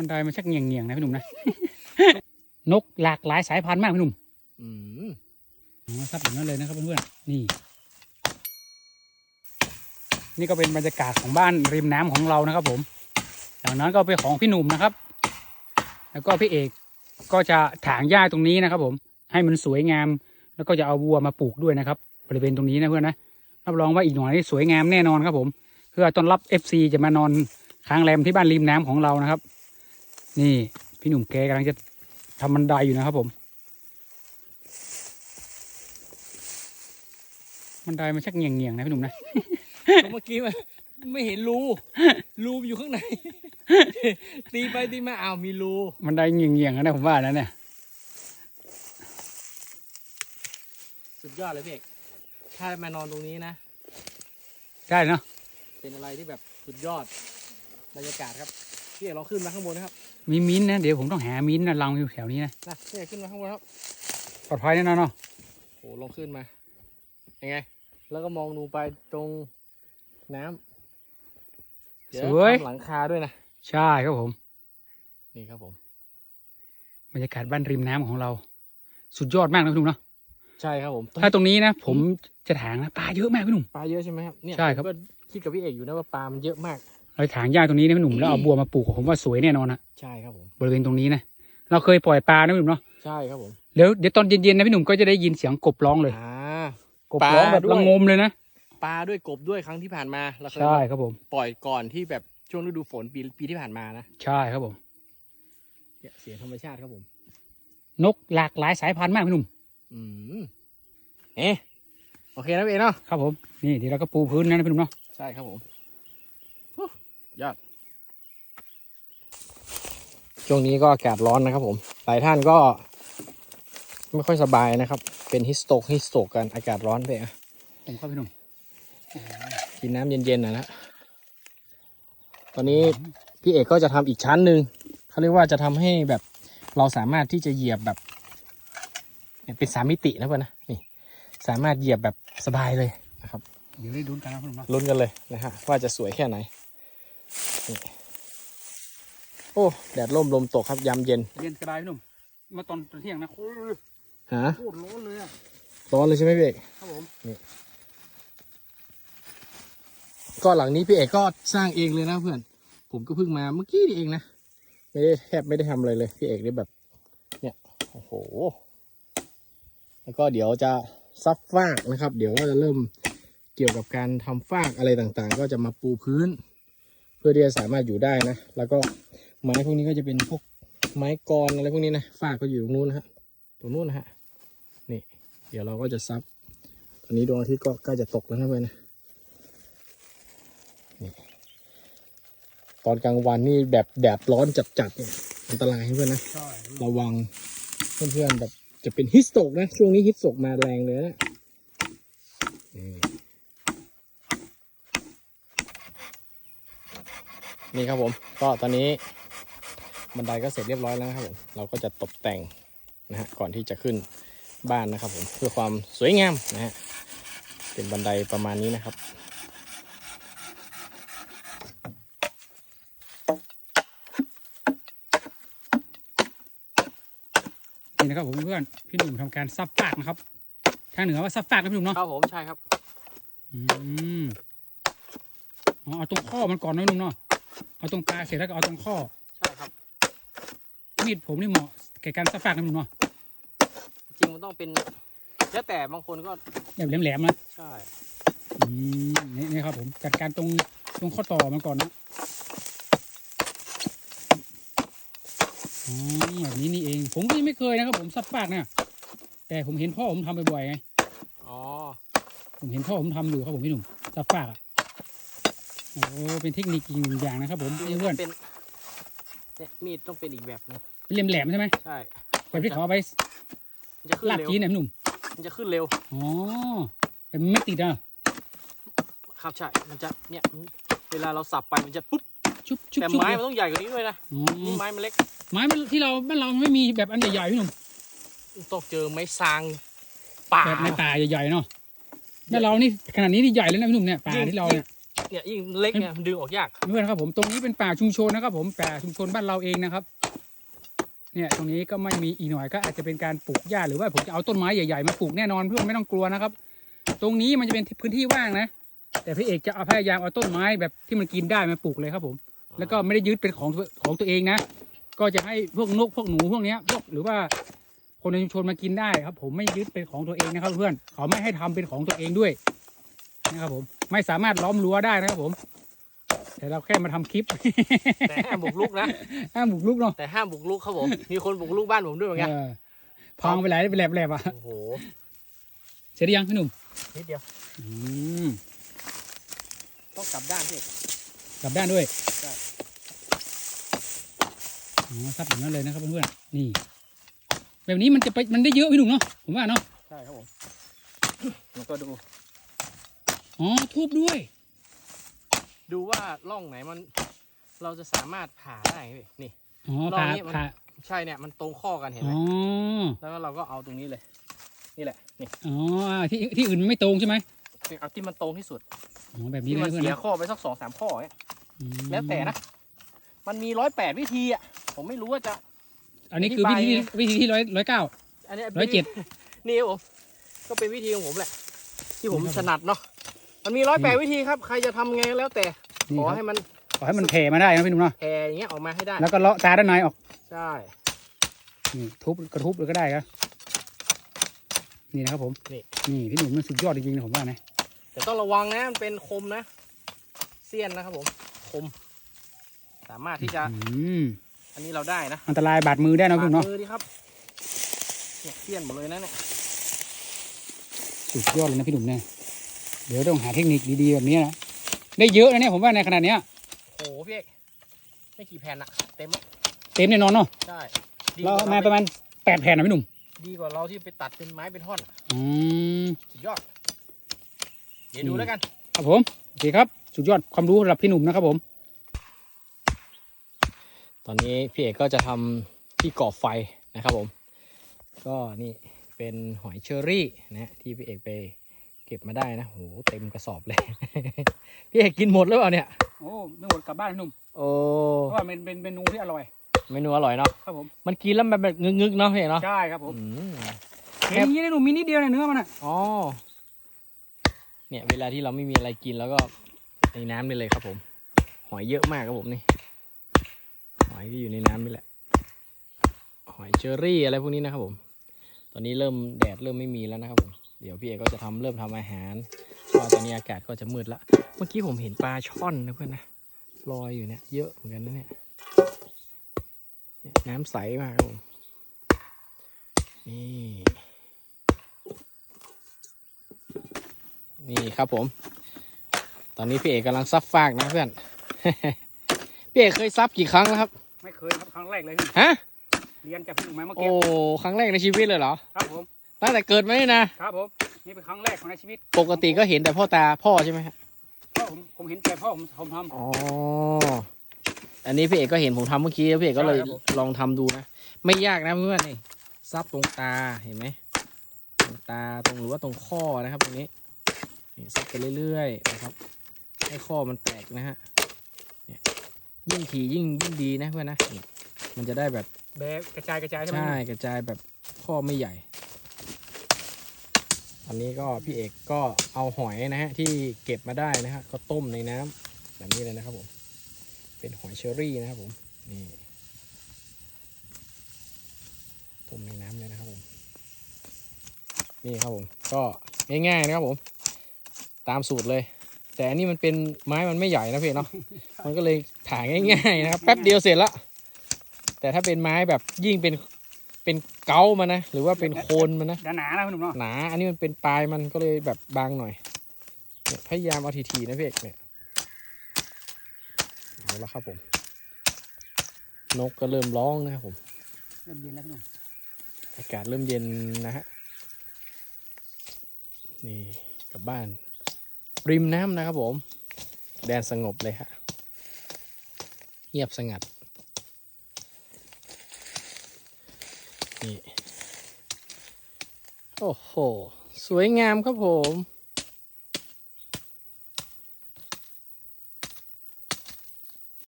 มันได้มาชักเงียงเงียงๆนะพี่หนุ่มนะ นกหลากหลายสายพันธุ์มากพี่หนุ่มอืมอ๋อครับอย่างนั้นเลยนะครับเพื่อนๆ นี่ นี่ก็เป็นบรรยากาศของบ้านริมน้ำของเรานะครับ ผมอย่างนั้นก็เป็นของพี่หนุ่มนะครับ แล้วก็พี่เอกก็จะถางหญ้าตรงนี้นะครับ ผม ให้มันสวยงาม แล้วก็จะเอาวัวมาปลูกด้วยนะครับ บริเวณตรงนี้นะเพื่อนนะ รับรองว่าอีกหน่อยนี่สวยงามแน่นอนครับผม เพื่อต้อนรับ FC จะมานอนค้างแรมที่บ้านริมน้ำของเรานะครับ นี่พี่หนุ่มแกกำลังจะทำบันไดอยู่นะครับผมบันไดมันชักเงียงเงียงๆนะพี่หนุ่มนะเมื่อกี้มันไม่เห็นรูรูอยู่ข้างใน ตีไปตีมาอ้าวมีรูบันไดเงียงเงียงๆนะผมว่านะเนี่ยสุดยอดเลยพี่เอกถ้ามานอนตรงนี้นะได้เนาะเป็นอะไรที่แบบสุดยอดบรรยากาศครับพี่ เอกลองขึ้นมาข้างบนนะครับมีมิ้นท์นะ เดี๋ยวผมต้องหามิ้นท์นะรังอยู่แถวนี้นะนะพี่เอกขึ้นมาข้างบนครับปลอดภัยแน่นอนเนาะโหลองขึ้นมายังไง แล้วก็มองดูไปตรงน้ำเดี๋ยวสวยทำหลังคาด้วยนะใช่ครับผมนี่ครับผม บรรยากาศบ้านริมน้ำของเรา สุดยอดมากนะพี่หนุ่มเนาะใช่ครับผมถ้าตรงนี้นะ ผมจะถางนะปลาเยอะมากพี่หนุ่ม ปลาเยอะใช่ไหมครับเนี่ยใช่ครับ ผมก็คิดกับพี่เอกอยู่นะว่าปลามันเยอะมาก เราถางหญ้าตรงนี้นะพี่หนุ่มแล้วเอาบัวมาปลูกผมว่าสวยแน่นอนนะใช่ครับผมบริเวณตรงนี้นะเราเคยปล่อยปลานะพี่หนุ่มเนาะใช่ครับผมเดี๋ยวเดี๋ยวตอนเย็นๆนะพี่หนุ่มก็จะได้ยินเสียงกบร้องเลยอ่ากบร้องปลาแบบด้วยระงมเลยนะปลาด้วยกบด้วยครั้งที่ผ่านมาเราเคยใช่มาครับผมปล่อยก่อนที่แบบช่วงฤดูฝนปีปีที่ผ่านมานะใช่ครับผมเนี่ยเสียงธรรมชาติครับผม นกหลากหลายสายพันธุ์มากพี่หนุ่มอืมเอ๊ะโอเคนะพี่เอกเนาะครับผมนี่เดี๋ยวเราก็ปูพื้นนะพี่หนุ่มเนาะใช่ครับผมฮู้ ยอด ช่วงนี้ก็อากาศร้อนนะครับผม หลายท่านก็ ไม่ค่อยสบายนะครับ เป็นฮิสโตกฮิสโตกกันอากาศร้อนไปอะผมครับพี่หนุ่มกินน้ำเย็นๆนะนะตอนนี้พี่เอกก็จะทำอีกชั้นหนึ่งเขาเรียกว่าจะทำให้แบบเราสามารถที่จะเหยียบแบบเนี่ยเป็นสามมิตินะเพื่อนนะนี่ สามารถเหยียบแบบสบายเลยนะครับเดี๋ยวได้ลุ้นกันนะพี่หนุ่มเนาะลุ้นกันเลยนะฮะว่าจะสวยแค่ไหนนี่ โอ้แดดร่มลมตกครับยามเย็น เย็นกระไดพี่หนุ่มเมื่อตอนเที่ยงนะโคตรฮะโคตรร้อนเลยอะร้อนเลยใช่ไหมพี่เอกครับผมก็หลังนี้พี่เอกก็สร้างเองเลยนะเพื่อน ผมก็เพิ่งมาเมื่อกี้นี่เองนะไม่ได้แทบไม่ได้ทำอะไรเลยพี่เอกนี่แบบ เนี่ยโอ้โห แล้วก็เดี๋ยวจะซับฟากนะครับ เดี๋ยวก็จะเริ่มเกี่ยวกับการทำฟากอะไรต่างๆ ก็จะมาปูพื้น เพื่อที่จะสามารถอยู่ได้นะ แล้วก็ไม้พวกนี้ก็จะเป็นพวกไม้กรอะไรพวกนี้นะฟากก็อยู่ตรงนู้นนะฮะตรงนู้นนะฮะนี่เดี๋ยวเราก็จะซับตอนนี้ดวงอาทิตย์ก็ใกล้จะตกแล้วนะเพื่อนนะตอนกลางวันนี่แบบแดดร้อนจัดๆเนี่ยอันตรายเพื่อนนะใช่ระวังเพื่อนๆแบบจะเป็นฮิสโตกนะช่วงนี้ฮิสโตกมาแรงเลยนะ นี่ครับผม ก็ตอนนี้บันไดก็เสร็จเรียบร้อยแล้วนะครับผมเราก็จะตกแต่งนะฮะก่อนที่จะขึ้นบ้านนะครับผมเพื่อความสวยงามนะฮะเป็นบันไดประมาณนี้นะครับนี่นะครับผมเพื่อนพี่หนุ่มทำการซับฟากนะครับ ทางเหนือว่าซับฟากนะพี่หนุ่มเนาะครับผมใช่ครับ อืมอ๋อเอาตรงข้อมันก่อนนะพี่หนุ่มเนาะ เอาตรงปลายเสร็จแล้วก็เอาตรงข้อ ใช่ครับ มีดผมนี่เหมาะแก่การซับฟากนะพี่หนุ่มเนาะจริงมันต้องเป็นแล้วแต่บางคนก็แบบแหลมๆนะใช่อืมนี่นี่ครับผมจัดการตรงตรงข้อต่อมันก่อนนะอ๋อแบบนี้นี่เอง ผมก็ยังไม่เคยนะครับ ผมซับฟากเนี่ยแต่ผมเห็นพ่อผมทำบ่อยๆไงอ๋อผมเห็นพ่อผมทำอยู่ครับผมพี่หนุ่มซับฟากอะ โอ้เป็นเทคนิคอีกหนึ่งอย่างนะครับผมจรินี่งๆเพื่อนเป็นเนี่ยมีดต้องเป็นอีกแบบหนึงเป็นแหลมๆใช่ไหมใช่แบบที่เขาเอาไปมันจะขึ้นลาดเร็วจีนนะพี่หนุ่มมันจะขึ้นเร็วอ๋อแต่มันไม่ติดอะครับใช่มันจะเนี่ยเวลาเราสับไปมันจะปุ๊บชุบชุบแต่ชุบไม้เลยมันต้องใหญ่กว่านี้ด้วยนะอ๋นี่อไม้มันเล็ก ไม้มันที่เราบ้านเราไม่มีแบบอันใหญ่ๆพี่หนุ่มต้องเจอไม้ซางป่าแบบในป่าใหญ่ๆเนาะบ้านเรานี่ขนาดนี้นี่ใหญ่เลยนะพี่หนุ่มเนี่ยป่าที่เราเนี่ย เนี่ยยิ่งเล็กเนี่ยมันดึงออกยากเพื่อนครับผมตรงนี้เป็นป่าชุมชนนะครับ ผมป่าชุมชนบ้านเราเองนะครับ เนี่ยตรงนี้ก็ไม่มีอีกหน่อยก็อาจจะเป็นการปลูกหญ้าหรือว่าผมจะเอาต้นไม้ใหญ่ๆมาปลูกแน่นอนเพื่อนไม่ต้องกลัวนะครับ ตรงนี้มันจะเป็นพื้นที่ว่างนะ แต่พี่เอกจะเอาพยายามเอาต้นไม้แบบที่มันกินได้มาปลูกเลยครับผม แล้วก็ไม่ได้ยึดเป็นของของตัวเองนะ ก็จะให้พวกนกพวกหนูพวกเนี้ยพวกหรือว่าคนในชุมชนมากินได้ครับ ผมไม่ยึดเป็นของตัวเองนะครับ เพื่อนเขาไม่ให้ทำเป็นของตัวเองด้วยนะครับผม ไม่สามารถล้อมรั้วได้นะครับผม แต่เราแค่มาทำคลิป แต่ห้ามบุกรุกนะห้ามบุกลุกเนาะแต่ห้ามบุกรุกครับผมมีคนบุกรุกบ้านผมด้วยเหมือนกันเออพังไปหลายไปแหลบแหลบๆอะโอ้โหเสร็จหรือยังพี่หนุ่มนิดเดียวอืมต้องกลับด้านพี่กลับด้านด้วยใช่อ๋อซับอย่างนั้นเลยนะครับเพื่อนๆนี่ แบบนี้มันจะไปมันได้เยอะพี่หนุ่มเนาะผมว่าเนาะใช่ครับผมแล้วก็ดู อ๋อทุบด้วย ดูว่าร่องไหนมัน เราจะสามารถผ่าได้พี่นี่อ๋อรอบผ่านี้มันผ่าใช่เนี่ยมันตรงข้อกันเห็นไหอ๋มอแล้วก็เราก็เอาตรงนี้เลย นี่แหละนี่อ๋อที่ที่อื่นไม่ตรงใช่ไหมเอาที่มันตรงที่สุดอ๋อแบบนี้ที่เลยมันนะเพื่อนเสียนะข้อไปสักสองสามข้อเนี่ยอืมแล้วแต่นะมันมีร้อยแปดวิธีอะผมไม่รู้ว่าจะ อันนี้คือวิธีอธิบาย วิธีที่ร้อยร้อยเก้า อันนี้ร้อยเจ็ดนี่ครับผมก็เป็นวิธีของผมแหละ ที่ผมนี่ครับถนัดเนาะ มันมีร้อยแปดวิธีครับ ใครจะทำไงแล้วแต่ นี่ขอครับ ให้มันขอให้มันแผ่มาได้นะพี่หนุ่มเนาะแผ่อย่างเงี้ยออกมาให้ได้ แล้วก็เลาะตาด้านในออกใช่ นี่ทุบกระทุบเลยก็ได้ครับนี่นะครับผมนี่ นี่พี่หนุ่มมันสุดยอดจริงๆนะผมว่านะแต่ต้องระวังนะมันเป็นคมนะ เสี้ยนนะครับผม คม สามารถที่จะ อืมอันนี้เราได้นะอันตรายบาดมือได้นะพี่หนุ่มเนาะมือดีครับเนี่ยเสี้ยนหมดเลยนะเนี่ยสุดยอดเลยนะพี่หนุ่มเนี่ย เดี๋ยวต้องหาเทคนิคดีๆแบบนี้นะ ได้เยอะนะเนี่ยผมว่าในขนาดเนี้ยโอ้โหพี่เอกไม่กี่แผ่นอะเต็มแล้วเต็มแน่นอนเนาะใช่ดีเรากเอาว่ามาประมาณแปดแผ่นนะพี่หนุ่มดีกว่าเราที่ไปตัดเป็นไม้เป็นท่อนอะอืม สุดยอด เดี๋ยวดูแล้วกัน ครับผมโอเคครับ สุดยอดความรู้สำหรับพี่หนุ่มนะครับผม ตอนนี้พี่เอกก็จะทำที่ก่อไฟนะครับผม ก็นี่เป็นหอยเชอรี่นะที่พี่เอกไป เก็บมาได้นะโหเต็มกระสอบเลย พี่เอกกินหมดหรือเปล่าเนี่ย โอ้ไม่หมดกลับบ้านพี่หนุ่มโอ้เพราะว่ามันเป็นเมนูที่อร่อย เมนูอร่อยเนาะครับผมมันกินแล้วมันแบบงึกๆเนาะพี่เอกเนาะใช่ครับผมอืมเห็นอย่างนี้นะหนุ่มมีนิดเดียวในเนื้อมันอะอ๋อเนี่ยเวลาที่เราไม่มีอะไรกินแล้วก็ในน้ำนี่เลยครับผม หอยเยอะมากครับผมนี่หอยที่อยู่ในน้ำนี่แหละ หอยเชอรี่อะไรพวกนี้นะครับผม ตอนนี้เริ่มแดดเริ่มไม่มีแล้วนะครับผม เดี๋ยวพี่เอกก็จะทำเริ่มทำอาหารเพราะว่าตอนนี้อากาศก็จะมืดละ เมื่อกี้ผมเห็นปลาช่อนนะเพื่อนนะลอยอยู่เนี่ยเยอะเหมือนกันนะเนี่ยเนี่ย น้ำใสมากครับผม นี่ นี่ครับผม ตอนนี้พี่เอกกำลังซับฟากนะเพื่อน พี่เอกเคยซับกี่ครั้งแล้วครับ ไม่เคยครับครั้งแรกเลยพี่ฮะ เรียนจากพี่หนุ่มมาเมื่อโอ้กี้ครั้งแรกในชีวิตเลยเหรอ ครับผม ตั้งแต่เกิดมานี่นะ ครับผมนี่เป็นครั้งแรกของในชีวิตปกติก็เห็นแต่พ่อตาพ่อใช่ไหมฮะพ่อผมผมเห็นแต่พ่อผมผมทำ อ๋อ อันนี้พี่เอกก็เห็นผมทำเมื่อกี้พี่เอกก็เลยใช่ครับผม ลองทำดูนะ ไม่ยากนะเพื่อนนี่ซับตรงตาเห็นไหมตรงตาตรงหรือว่าตรงข้อนะครับตรงนี้นี่ซับไปเรื่อยๆนะครับให้ข้อมันแตกนะฮะเนี่ยยิ่งถี่ยิ่งยิ่งดีนะเพื่อนนะนี่มันจะได้แบบ แบบกระจายกระจายใช่ไหมใช่กระจายแบบข้อไม่ใหญ่ อันนี้ก็พี่เอกก็เอาหอยนะฮะที่เก็บมาได้นะฮะก็ต้มในน้ำแบบนี้เลยนะครับผม เป็นหอยเชอรี่นะครับผม นี่ ต้มในน้ำเลยนะครับผม นี่ครับผม ก็ง่ายๆนะครับผม ตามสูตรเลย แต่อันนี้มันเป็นไม้มันไม่ใหญ่นะพี่เนาะ มันก็เลยถ่ายง่ายๆนะครับ แป๊บเดียวเสร็จละ แต่ถ้าเป็นไม้แบบยิ่งเป็นเป็น เกามันนะ หรือว่าเป็นโคนมันนะหนาๆนะพี่หนุ่มเนาะหนา อันนี้มันเป็นปลายมันก็เลยแบบบางหน่อยเนี่ยพยายามเอาทีๆนะพี่เอกเนี่ยเอาละครับผม นกก็เริ่มร้องนะครับผมเริ่มเย็นแล้วพี่หนุ่มอากาศเริ่มเย็นนะฮะนี่กลับบ้าน ริมน้ำนะครับผม แดนสงบเลยฮะเงียบสงัด นี่ โอ้โห สวยงามครับผม